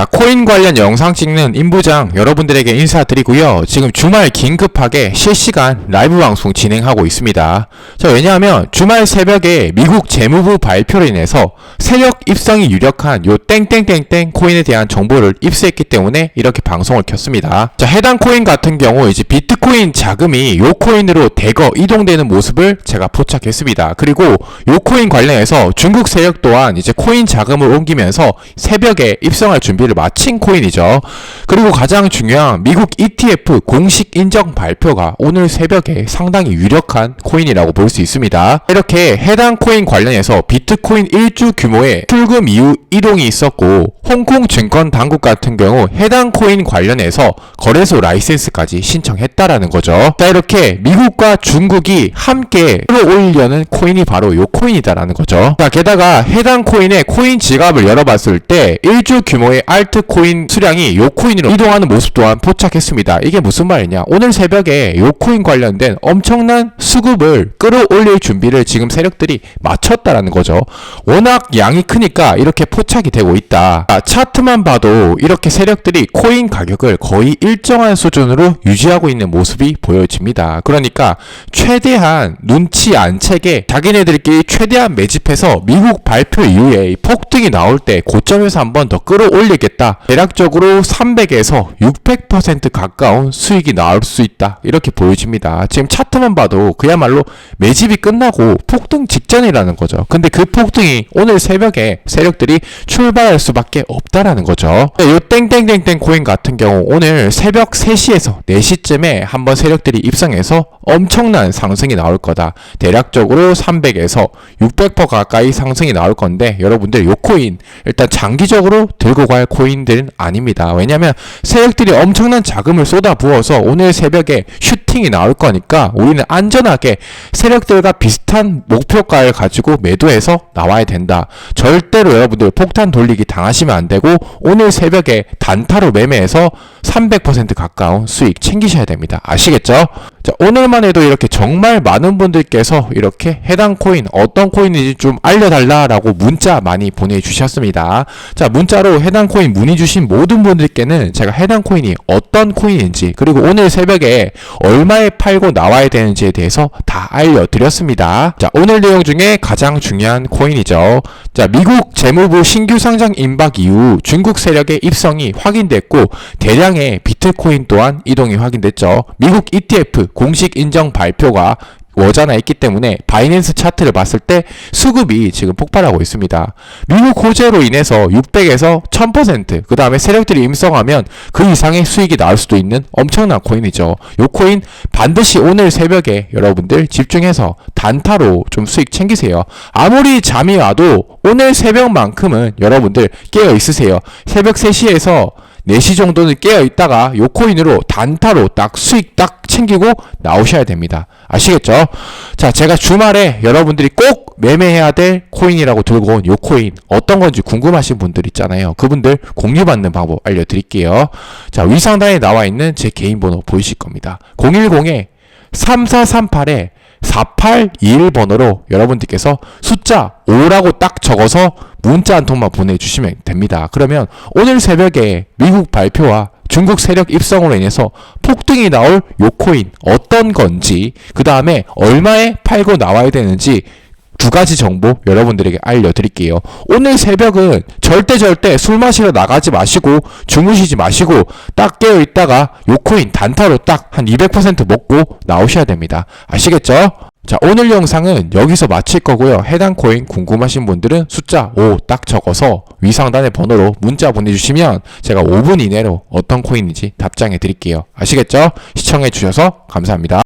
자, 코인 관련 영상 찍는 임부장 여러분들에게 인사드리고요. 지금 주말 긴급하게 실시간 라이브 방송 진행하고 있습니다. 자, 왜냐하면 주말 새벽에 미국 재무부 발표로 인해서 세력 입성이 유력한 요 땡땡땡땡 코인에 대한 정보를 입수했기 때문에 이렇게 방송을 켰습니다. 자, 해당 코인 같은 경우 이제 비트코인 자금이 요 코인으로 대거 이동되는 모습을 제가 포착했습니다. 그리고 요 코인 관련해서 중국 세력 또한 이제 코인 자금을 옮기면서 새벽에 입성할 준비를 마친 코인이죠. 그리고 가장 중요한 미국 ETF 공식 인정 발표가 오늘 새벽에 상당히 유력한 코인이라고 볼 수 있습니다. 이렇게 해당 코인 관련해서 비트코인 1주 규모의 출금 이후 이동이 있었고 홍콩 증권 당국 같은 경우 해당 코인 관련해서 거래소 라이센스까지 신청했다라는 거죠. 자 이렇게 미국과 중국이 함께 끌어올려는 코인이 바로 요 코인이다라는 거죠. 자 게다가 해당 코인의 코인 지갑을 열어봤을 때 1주 규모의 알트코인 수량이 요 코인으로 이동하는 모습 또한 포착했습니다. 이게 무슨 말이냐? 오늘 새벽에 요 코인 관련된 엄청난 수급을 끌어올릴 준비를 지금 세력들이 마쳤다라는 거죠. 워낙 양이 크니까 이렇게 포착이 되고 있다. 아, 차트만 봐도 이렇게 세력들이 코인 가격을 거의 일정한 수준으로 유지하고 있는 모습이 보여집니다. 그러니까 최대한 눈치 안 채게 자기네들끼리 최대한 매집해서 미국 발표 이후에 이 폭등이 나올 때 고점에서 한번 더 끌어올리 겠다. 대략적으로 300에서 600% 가까운 수익이 나올 수 있다. 이렇게 보여집니다. 지금 차트만 봐도 그야말로 매집이 끝나고 폭등 직전이라는 거죠. 근데 그 폭등이 오늘 새벽에 세력들이 출발할 수밖에 없다라는 거죠. 요 땡땡땡땡 코인 같은 경우 오늘 새벽 3시에서 4시쯤에 한번 세력들이 입성해서 엄청난 상승이 나올 거다. 대략적으로 300에서 600% 가까이 상승이 나올 건데 여러분들 요 코인 일단 장기적으로 들고 갈 코인들은 아닙니다. 왜냐면 세력들이 엄청난 자금을 쏟아 부어서 오늘 새벽에 슈팅이 나올 거니까 우리는 안전하게 세력들과 비슷한 목표가를 가지고 매도해서 나와야 된다. 절대로 여러분들 폭탄 돌리기 당하시면 안 되고 오늘 새벽에 단타로 매매해서 300% 가까운 수익 챙기셔야 됩니다. 아시겠죠? 자, 오늘만 해도 이렇게 정말 많은 분들께서 이렇게 해당 코인 어떤 코인인지 좀 알려달라라고 문자 많이 보내주셨습니다. 자, 문자로 해당 코인 문의 주신 모든 분들께는 제가 해당 코인이 어떤 코인인지 그리고 오늘 새벽에 얼 마에 팔고 나와야 되는지에 대해서 다 알려드렸습니다. 자, 오늘 내용 중에 가장 중요한 코인이죠. 자, 미국 재무부 신규 상장 임박 이후 중국 세력의 입성이 확인됐고 대량의 비트코인 또한 이동이 확인됐죠. 미국 ETF 공식 인정 발표가 워자나 있기 때문에 바이낸스 차트를 봤을 때 수급이 지금 폭발하고 있습니다. 미국 호재로 인해서 600에서 1000%, 그 다음에 세력들이 임성하면 그 이상의 수익이 나올 수도 있는 엄청난 코인이죠. 요 코인 반드시 오늘 새벽에 여러분들 집중해서 단타로 좀 수익 챙기세요. 아무리 잠이 와도 오늘 새벽만큼은 여러분들 깨어 있으세요. 새벽 3시에서 4시 정도는 깨어 있다가 요 코인으로 단타로 딱 수익 딱 챙기고 나오셔야 됩니다. 아시겠죠? 자, 제가 주말에 여러분들이 꼭 매매해야 될 코인이라고 들고 온 요 코인 어떤 건지 궁금하신 분들 있잖아요. 그분들 공유받는 방법 알려드릴게요. 자, 위상단에 나와 있는 제 개인 번호 보이실 겁니다. 010에 3438에 4821번호로 여러분들께서 숫자 5라고 딱 적어서 문자 한 통만 보내주시면 됩니다. 그러면 오늘 새벽에 미국 발표와 중국 세력 입성으로 인해서 폭등이 나올 요 코인 어떤 건지 그 다음에 얼마에 팔고 나와야 되는지 두 가지 정보 여러분들에게 알려드릴게요. 오늘 새벽은 절대 절대 술 마시러 나가지 마시고 주무시지 마시고 딱 깨어 있다가 요 코인 단타로 딱 한 200% 먹고 나오셔야 됩니다. 아시겠죠? 자, 오늘 영상은 여기서 마칠 거고요. 해당 코인 궁금하신 분들은 숫자 5 딱 적어서 위상단의 번호로 문자 보내주시면 제가 5분 이내로 어떤 코인인지 답장해 드릴게요. 아시겠죠? 시청해 주셔서 감사합니다.